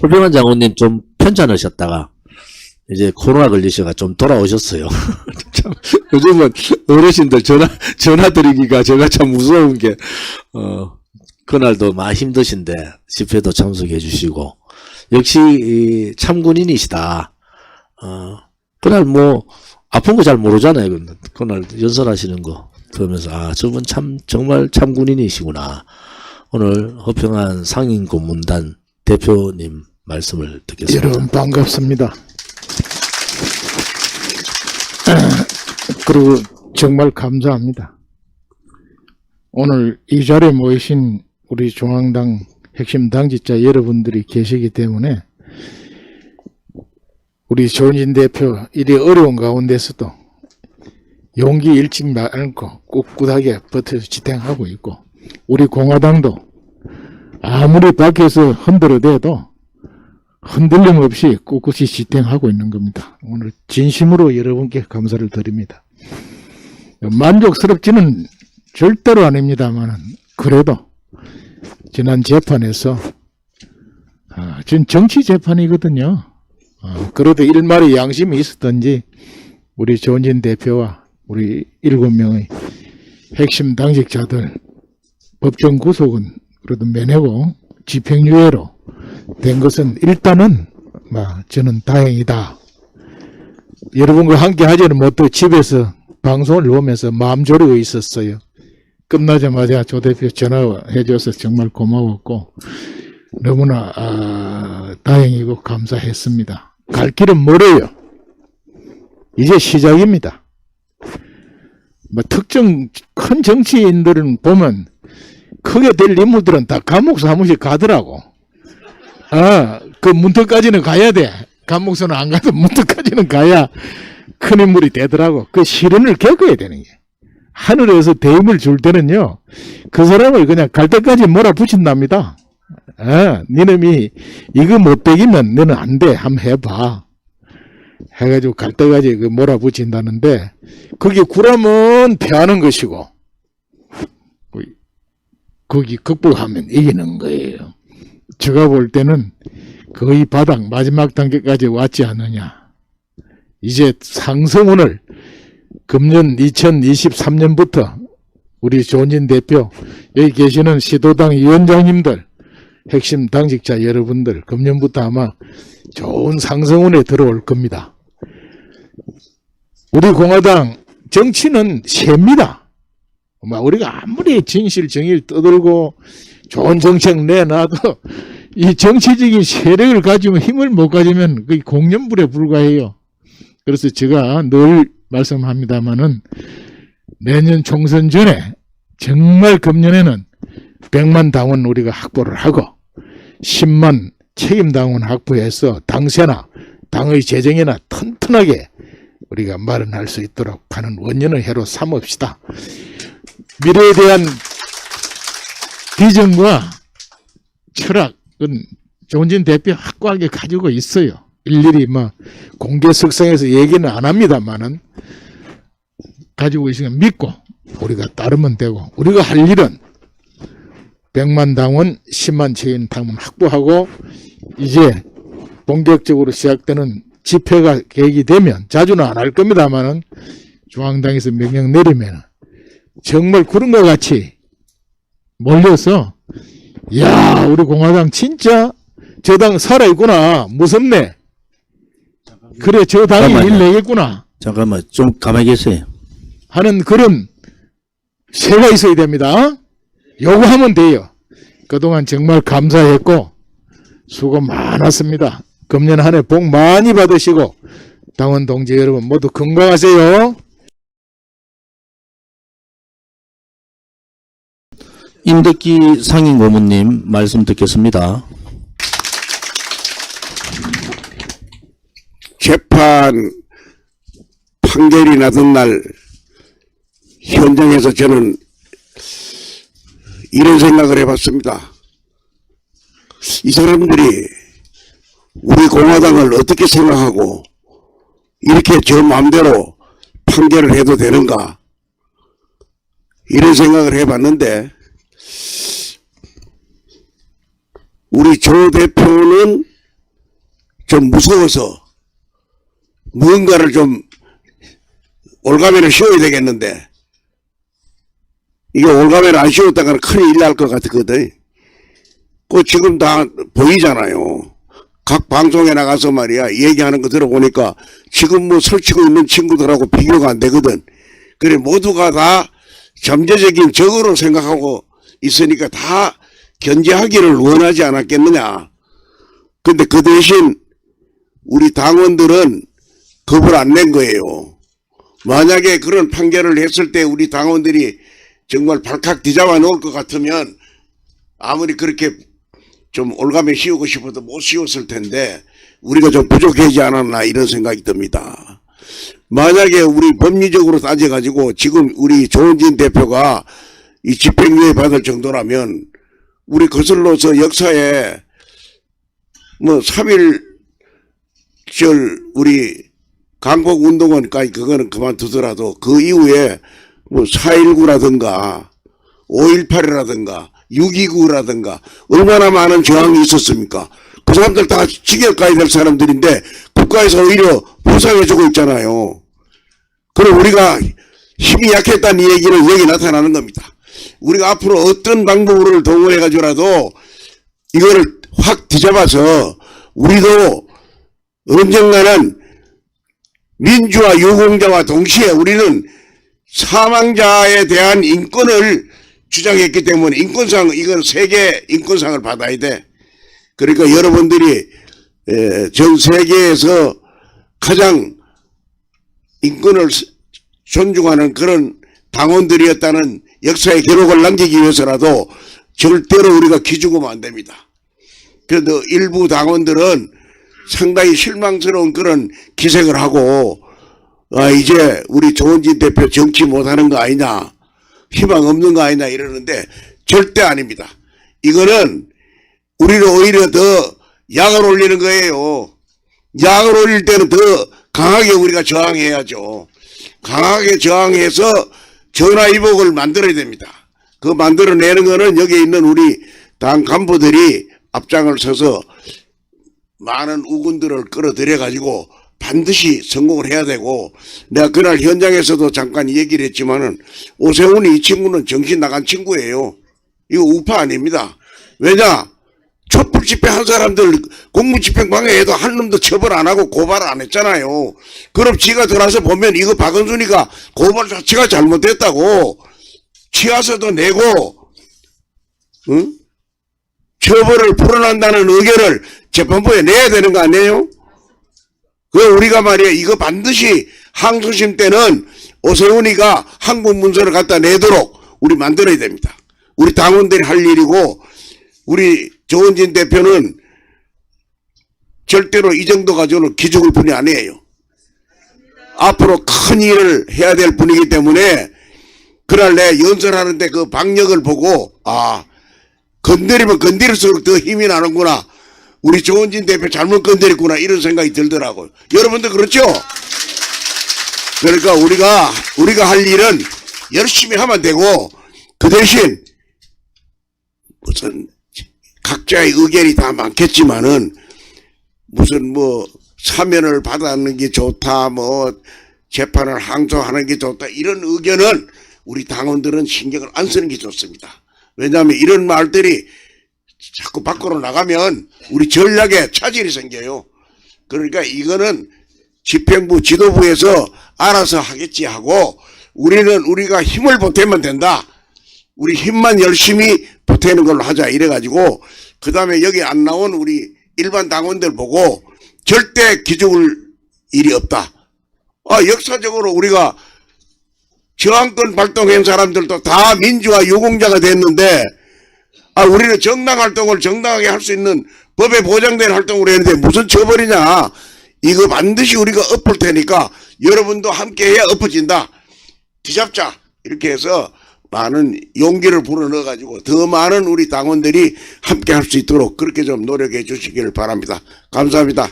훌륭한 장군님 좀 편찮으셨다가 이제 코로나 걸리셔가 좀 돌아오셨어요. 참 요즘은 어르신들 전화 전화 드리기가 제가 참 무서운 게 어, 그날도 많이 힘드신데 집회도 참석해 주시고 역시 이 참군인이시다. 어, 그날 뭐 아픈 거 잘 모르잖아요. 그날 연설하시는 거 들으면서 아 저분 참 정말 참군인이시구나. 오늘 허평한 상인 고문단 대표님 말씀을 듣겠습니다. 여러분 반갑습니다. 그리고 정말 감사합니다. 오늘 이 자리에 모이신 우리 중앙당 핵심 당직자 여러분들이 계시기 때문에 우리 조은진 대표 이리 어려운 가운데서도 용기 잃지 않고 꿋꿋하게 버텨 지탱하고 있고 우리 공화당도 아무리 밖에서 흔들어대도 흔들림 없이 꿋꿋이 지탱하고 있는 겁니다. 오늘 진심으로 여러분께 감사를 드립니다. 만족스럽지는 절대로 아닙니다만 그래도 지난 재판에서 아, 지금 정치 재판이거든요. 아, 그래도 일말의 양심이 있었던지 우리 조은진 대표와 우리 일곱 명의 핵심 당직자들 법정 구속은 그래도 면하고 집행유예로 된 것은 일단은 막 저는 다행이다. 여러분과 함께 하지는 못해 집에서 방송을 보면서 마음 졸이고 있었어요. 끝나자마자 조 대표 전화해줘서 정말 고마웠고 너무나 아, 다행이고 감사했습니다. 갈 길은 멀어요. 이제 시작입니다. 뭐 특정 큰 정치인들은 보면 크게 될 인물들은 다 감옥 사무실 가더라고. 아, 그 문턱까지는 가야 돼. 감옥서는 안 가도 문턱까지는 가야 큰 인물이 되더라고. 그 시련을 겪어야 되는 게. 하늘에서 대임을 줄 때는요, 그 사람을 그냥 갈 때까지 몰아붙인답니다. 아, 니놈이 이거 못 되기면 너는 안 돼. 한번 해봐. 해가지고 갈 때까지 그 몰아붙인다는데, 그게 구라면 패하는 것이고, 거기 극복하면 이기는 거예요. 제가 볼 때는 거의 바닥 마지막 단계까지 왔지 않느냐. 이제 상승운을 금년 2023년부터 우리 조은진 대표 여기 계시는 시도당 위원장님들 핵심 당직자 여러분들 금년부터 아마 좋은 상승운에 들어올 겁니다. 우리 공화당 정치는 셉니다. 막 우리가 아무리 진실 정의를 떠들고 좋은 정책 내놔도 이 정치적인 세력을 가지면 힘을 못 가지면 그 공연불에 불과해요. 그래서 제가 늘 말씀합니다마는 내년 총선 전에 정말 금년에는 100만 당원 우리가 확보를 하고 10만 책임 당원 확보해서 당세나 당의 재정이나 튼튼하게 우리가 마련할 수 있도록 하는 원년을 해로 삼읍시다. 미래에 대한 비전과 철학은 조은진 대표 확고하게 가지고 있어요. 일일이 뭐 공개 석상에서 얘기는 안 합니다만은 가지고 있으면 믿고 우리가 따르면 되고 우리가 할 일은 100만 당원 10만 체인 당원 확보하고 이제 본격적으로 시작되는 집회가 계획이 되면 자주는 안 할 겁니다만은 중앙당에서 명령 내리면 정말 구름과 같이 몰려서 야 우리 공화당 진짜 저 당 살아있구나. 무섭네. 그래 저 당이 잠깐만요. 일 내겠구나. 잠깐만 좀 가만히 계세요. 하는 그런 새가 있어야 됩니다. 요구하면 돼요. 그동안 정말 감사했고 수고 많았습니다. 금년 한 해 복 많이 받으시고 당원 동지 여러분 모두 건강하세요 임덕기 상인 고문님 말씀 듣겠습니다. 재판 판결이 나던 날 현장에서 저는 이런 생각을 해봤습니다. 이 사람들이 우리 공화당을 어떻게 생각하고 이렇게 저 마음대로 판결을 해도 되는가 이런 생각을 해봤는데 우리 조 대표는 좀 무서워서 무언가를 좀 올가면을 씌워야 되겠는데 이게 올가면을 안 씌웠다가는 큰일 날 것 같거든. 그 지금 다 보이잖아요. 각 방송에 나가서 말이야 얘기하는 거 들어보니까 지금 뭐 설치고 있는 친구들하고 비교가 안 되거든. 그래 모두가 다 잠재적인 적으로 생각하고 있으니까 다 견제하기를 원하지 않았겠느냐. 근데 그 대신 우리 당원들은 겁을 안 낸 거예요. 만약에 그런 판결을 했을 때 우리 당원들이 정말 발칵 뒤잡아 놓을 것 같으면 아무리 그렇게 좀 올가매 씌우고 싶어도 못 씌웠을 텐데 우리가 좀 부족하지 않았나 이런 생각이 듭니다. 만약에 우리 법리적으로 따져가지고 지금 우리 조은진 대표가 이 집행유예 받을 정도라면 우리 거슬러서 역사에 뭐 3일 절 우리 강복 운동원까지 그거는 그만두더라도 그 이후에 뭐 4.19라든가 5.18이라든가 6.29라든가 얼마나 많은 저항이 있었습니까? 그 사람들 다 징역 가야 될 사람들인데 국가에서 오히려 보상해주고 있잖아요. 그럼 우리가 힘이 약했다는 이 얘기는 여기 나타나는 겁니다. 우리가 앞으로 어떤 방법을 동원해 가지고라도 이거를 확 뒤잡아서 우리도 언젠가는 민주화 유공자와 동시에 우리는 사망자에 대한 인권을 주장했기 때문에 인권상 이건 세계 인권상을 받아야 돼. 그러니까 여러분들이 에, 전 세계에서 가장 인권을 스- 존중하는 그런 당원들이었다는 역사의 기록을 남기기 위해서라도 절대로 우리가 기죽으면 안 됩니다. 그래도 일부 당원들은 상당히 실망스러운 그런 기색을 하고 아 이제 우리 조은진 대표 정치 못하는 거 아니냐 희망 없는 거 아니냐 이러는데 절대 아닙니다. 이거는 우리를 오히려 더 약을 올리는 거예요. 약을 올릴 때는 더 강하게 우리가 저항해야죠. 강하게 저항해서 전화위복을 만들어야 됩니다. 그 만들어내는 거는 여기 있는 우리 당 간부들이 앞장을 서서 많은 우군들을 끌어들여 가지고 반드시 성공을 해야 되고 내가 그날 현장에서도 잠깐 얘기를 했지만은 오세훈이 이 친구는 정신 나간 친구예요. 이거 우파 아닙니다. 왜냐? 촛불 집회 한 사람들 공무집행 방해해도 한 놈도 처벌 안 하고 고발 안 했잖아요. 그럼 지가 들어와서 보면 이거 박은순이가 고발 자체가 잘못됐다고 치아서도 내고 응? 처벌을 풀어난다는 의견을 재판부에 내야 되는 거 아니에요? 그 우리가 말이야 이거 반드시 항소심 때는 오세훈이가 한국 문서를 갖다 내도록 우리 만들어야 됩니다. 우리 당원들이 할 일이고 우리 조은진 대표는 절대로 이 정도 가지고는 기죽을 분이 아니에요. 앞으로 큰 일을 해야 될 분이기 때문에 그날 내 연설하는데 그 박력을 보고 아 건드리면 건드릴수록 더 힘이 나는구나. 우리 조은진 대표 잘못 건드렸구나 이런 생각이 들더라고요. 여러분들 그렇죠? 그러니까 우리가 우리가 할 일은 열심히 하면 되고 그 대신 무슨 각자의 의견이 다 많겠지만은 무슨 뭐 사면을 받았는 게 좋다 뭐 재판을 항소하는 게 좋다 이런 의견은 우리 당원들은 신경을 안 쓰는 게 좋습니다. 왜냐하면 이런 말들이 자꾸 밖으로 나가면 우리 전략에 차질이 생겨요. 그러니까 이거는 집행부 지도부에서 알아서 하겠지 하고 우리는 우리가 힘을 보태면 된다. 우리 힘만 열심히 보태는 걸로 하자 이래가지고 그 다음에 여기 안 나온 우리 일반 당원들 보고 절대 기죽을 일이 없다. 아 역사적으로 우리가 저항권 발동한 사람들도 다 민주화 유공자가 됐는데 아 우리는 정당 활동을 정당하게 할 수 있는 법에 보장된 활동을 했는데 무슨 처벌이냐. 이거 반드시 우리가 엎을 테니까 여러분도 함께해야 엎어진다. 뒤잡자. 이렇게 해서 많은 용기를 불어넣어 가지고 더 많은 우리 당원들이 함께 할 수 있도록 그렇게 좀 노력해 주시기를 바랍니다 감사합니다.